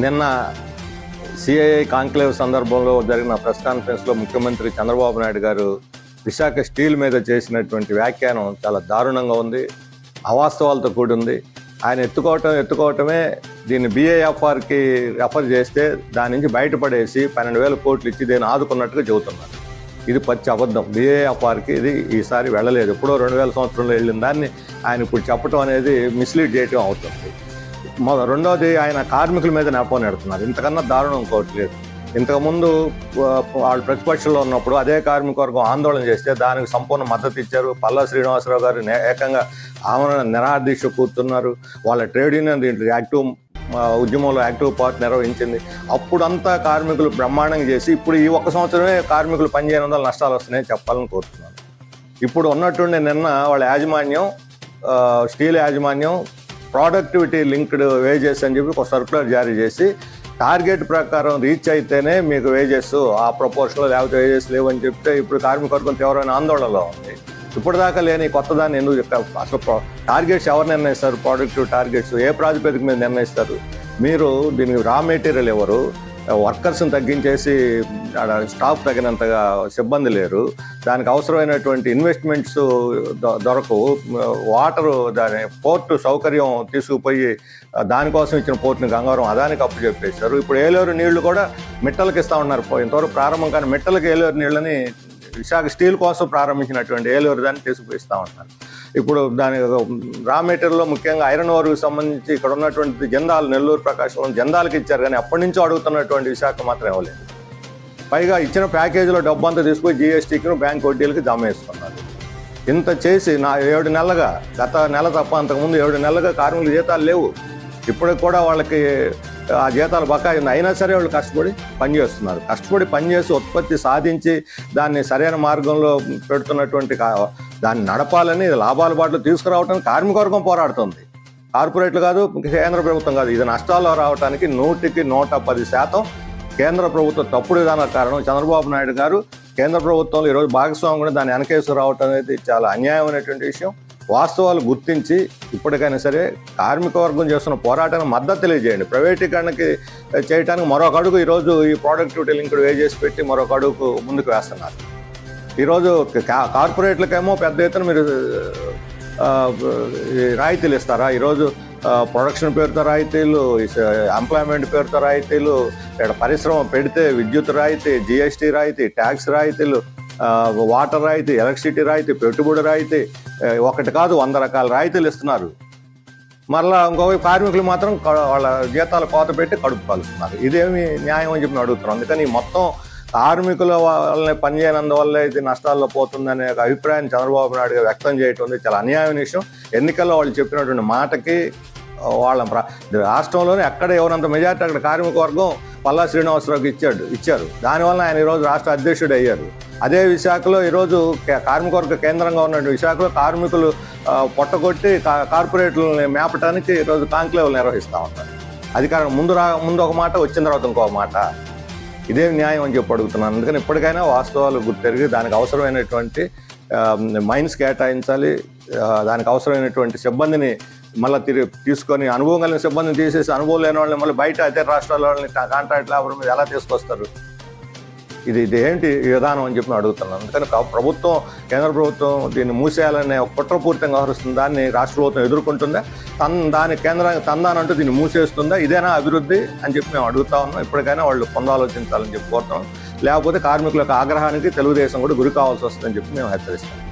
నిన్న CII conclave సందర్భంలో జరిగిన ప్రెస్ కాన్ఫరెన్స్లో ముఖ్యమంత్రి చంద్రబాబు నాయుడు గారు విశాఖ స్టీల్ మీద చేసినటువంటి వ్యాఖ్యానం చాలా దారుణంగా ఉంది అవాస్తవాలతో కూడి ఉంది ఆయన ఎత్తుకోవటం ఎత్తుకోవటమే దీన్ని బీఏఎఫ్ఆర్కి రెఫర్ చేస్తే దాని నుంచి బయటపడేసి పన్నెండు వేల కోట్లు ఇచ్చి దీన్ని ఆదుకున్నట్టుగా చెబుతున్నారు. ఇది పచ్చి అబద్ధం. బీఏఎఫ్ఆర్కి ఇది ఈసారి వెళ్ళలేదు. ఎప్పుడో రెండు వేల సంవత్సరంలో వెళ్ళిన దాన్ని ఆయన ఇప్పుడు చెప్పడం అనేది మిస్లీడ్ చేయటం అవుతుంది. రెండోది ఆయన కార్మికుల మీద నెపం నెడుతున్నారు. ఇంతకన్నా దారుణం ఇంకోటి లేదు. ఇంతకుముందు వాళ్ళు ప్రతిపక్షంలో ఉన్నప్పుడు అదే కార్మిక వర్గం ఆందోళన చేస్తే దానికి సంపూర్ణ మద్దతు ఇచ్చారు. పల్లా శ్రీనివాసరావు గారు ఏకంగా ఆమె నిరాదీక్ష కూర్చున్నారు. వాళ్ళ ట్రేడ్ యూనియన్ దీంట్లో యాక్టివ్ ఉద్యమంలో యాక్టివ్ పార్ట్ నిర్వహించింది. అప్పుడంతా కార్మికులు బ్రహ్మాండంగా చేసి ఇప్పుడు ఈ ఒక్క సంవత్సరమే కార్మికులు పనిచేయని వందల నష్టాలు వస్తున్నాయని చెప్పాలని కోరుతున్నాను ఇప్పుడు ఉన్నట్టుండి నిన్న వాళ్ళ యాజమాన్యం స్టీల్ యాజమాన్యం ప్రోడక్టివిటీ లింక్డ్ వేజెస్ అని చెప్పి ఒక సర్కులర్ జారీ చేసి టార్గెట్ ప్రకారం రీచ్ అయితేనే మీకు వేజెస్ ఆ ప్రపోర్షన్లో లేకపోతే వేజెస్ లేవని చెప్తే ఇప్పుడు కార్మికవర్గం తీవ్రమైన ఆందోళనలో ఉంది. ఇప్పటిదాకా లేని కొత్త దాన్ని ఎందుకు చెప్తారు అసలు టార్గెట్స్ ఎవరు నిర్ణయిస్తారు? ప్రొడక్టివ్ టార్గెట్స్ ఏ ప్రాతిపదిక మీద నిర్ణయిస్తారు? మీరు దీనికి రా మెటీరియల్ ఎవరు? వర్కర్స్ని తగ్గించేసి ఆడ స్టాఫ్ తగినంతగా సిబ్బంది లేరు. దానికి అవసరమైనటువంటి ఇన్వెస్ట్మెంట్స్ దొరకవు. వాటరు దాని పోర్టు సౌకర్యం తీసుకుపోయి దానికోసం ఇచ్చిన పోర్టుని గంగారం అదానికి అప్పు చెప్పేశారు. ఇప్పుడు ఏలేరు నీళ్ళు కూడా మిట్టలకి ఇస్తా ఉన్నారు. పో- ఇంతవరకు ప్రారంభం కానీ మిట్టలకి ఏలేరు నీళ్ళని విశాఖ స్టీల్ కోసం ప్రారంభించినటువంటి ఏలేరు దాన్ని తీసుకుపోయిస్తూ ఉన్నారు. ఇప్పుడు దాని రా మెటీరియల్లో ముఖ్యంగా ఐరన్ ఓర్కి సంబంధించి ఇక్కడ ఉన్నటువంటి జందాలు నెల్లూరు ప్రకాశం జందాలకి ఇచ్చారు కానీ అప్పటి నుంచో అడుగుతున్నటువంటి విశాఖ మాత్రం ఇవ్వలేదు. పైగా ఇచ్చిన ప్యాకేజీలో డబ్బు అంతా తీసుకుని జీఎస్టీకి బ్యాంక్ వడ్డీలకి జమ వేసుకున్నారు ఇంత చేసి నా ఏడు నెలలుగా గత నెల తప్ప అంతకుముందు ఏడు నెలలుగా కార్మికుల జీతాలు లేవు. ఇప్పటికి కూడా వాళ్ళకి ఆ జీతాలు బకాయి ఉంది అయినా సరే వాళ్ళు కష్టపడి పనిచేస్తున్నారు కష్టపడి పనిచేసి ఉత్పత్తి సాధించి దాన్ని సరైన మార్గంలో పెడుతున్నటువంటి దాన్ని నడపాలని లాభాల బాటలు తీసుకురావడానికి కార్మికవర్గం పోరాడుతుంది. కార్పొరేట్లు కాదు కేంద్ర ప్రభుత్వం కాదు. ఇది నష్టాల్లో రావడానికి నూటికి నూట పది శాతం కేంద్ర ప్రభుత్వం తప్పుడు విధానాల కారణం. చంద్రబాబు నాయుడు గారు కేంద్ర ప్రభుత్వంలో ఈరోజు భాగస్వామి కూడా దాన్ని వెనకేసి రావటం అనేది చాలా అన్యాయమైనటువంటి విషయం. వాస్తవాలు గుర్తించి ఇప్పటికైనా సరే కార్మిక వర్గం చేస్తున్న పోరాటానికి మద్దతు తెలియజేయండి. ప్రైవేటీకరణకి చేయడానికి మరొక అడుగు ఈరోజు ఈ ప్రొడక్టివిటీ లింక్డ్ వేజెస్ పెట్టి మరొక అడుగు ముందుకు వేస్తున్నారు. ఈరోజు కా- కార్పొరేట్లకేమో పెద్ద ఎత్తున మీరు ఈ రాయితీలు ఇస్తారా? ఈరోజు ప్రొడక్షన్ పేరుతో రాయితీలు ఎంప్లాయ్మెంట్ పేరుతో రాయితీలు ఇక్కడ పరిశ్రమ పెడితే విద్యుత్ రాయితీ జిఎస్టీ రాయితీ ట్యాక్స్ రాయితీలు వాటర్ రాయితీ ఎలక్ట్రిసిటీ రాయితీ పెట్టుబడి రాయితీ ఒకటి కాదు వంద రకాల రాయితీలు ఇస్తున్నారు. మరలా ఇంకొక కార్మికులు మాత్రం వాళ్ళ జీతాలు కోత పెట్టి కడుపు కలుస్తున్నారు. ఇదేమి న్యాయం అని చెప్పి నేను అడుగుతున్నాను. అందుకని మొత్తం కార్మికుల వాళ్ళని పనిచేయనందువల్ల ఇది నష్టాల్లో పోతుందనే ఒక అభిప్రాయం చంద్రబాబు నాయుడు వ్యక్తం చేయటం ఉంది చాలా అన్యాయమైన విషయం. ఎన్నికల్లో వాళ్ళు చెప్పినటువంటి మాటకి వాళ్ళ రాష్ట్రంలోనే ఎక్కడ ఎవరంత మెజార్టీ అక్కడ కార్మిక వర్గం పల్లా శ్రీనివాసరావుకి ఇచ్చాడు ఇచ్చారు. దానివల్ల ఆయన ఈరోజు రాష్ట్ర అధ్యక్షుడు అయ్యారు. అదే విశాఖలో ఈరోజు కే- కార్మిక వర్గ కేంద్రంగా ఉన్న విశాఖలో కార్మికులు పొట్టగొట్టి కా- కార్పొరేట్లని మేపటానికి ఈరోజు కాంక్లేవ్లు నిర్వహిస్తూ ఉంటారు అధికారం ముందు రా ముందు ఒక మాట వచ్చిన తర్వాత ఇంకో మాట. ఇదే న్యాయం అని చెప్పి అడుగుతున్నాను. అందుకని ఇప్పటికైనా వాస్తవాలు గుర్తెరిగి దానికి అవసరమైనటువంటి మైన్స్ కేటాయించాలి. దానికి అవసరమైనటువంటి సిబ్బందిని మళ్ళీ తిరిగి తీసుకొని అనుభవం కలిగిన సిబ్బందిని తీసేసి అనుభవం లేని వాళ్ళని మళ్ళీ బయట ఇతర రాష్ట్రాల వాళ్ళని కాంట్రాక్ట్ లేబర్ మీద ఎలా తీసుకొస్తారు? ఇది ఇది ఏంటి విధానం అని చెప్పి నేను అడుగుతున్నాను. అందుకని ప్రభుత్వం కేంద్ర ప్రభుత్వం దీన్ని మూసేయాలనే ఒక కుట్రపూరితంగా వ్యవహరిస్తుంది. దాన్ని రాష్ట్ర ప్రభుత్వం ఎదుర్కొంటుందా? తన్ దాని కేంద్రానికి తందానంటూ దీన్ని మూసేస్తుందా? ఇదేనా అభివృద్ధి అని చెప్పి మేము అడుగుతా ఉన్నాం. ఇప్పటికైనా వాళ్ళు పొందాలోచించాలని చెప్పి కోరుతాం లేకపోతే కార్మికుల యొక్క ఆగ్రహానికి తెలుగుదేశం కూడా గురి కావాల్సి వస్తుందని చెప్పి మేము హెచ్చరిస్తాం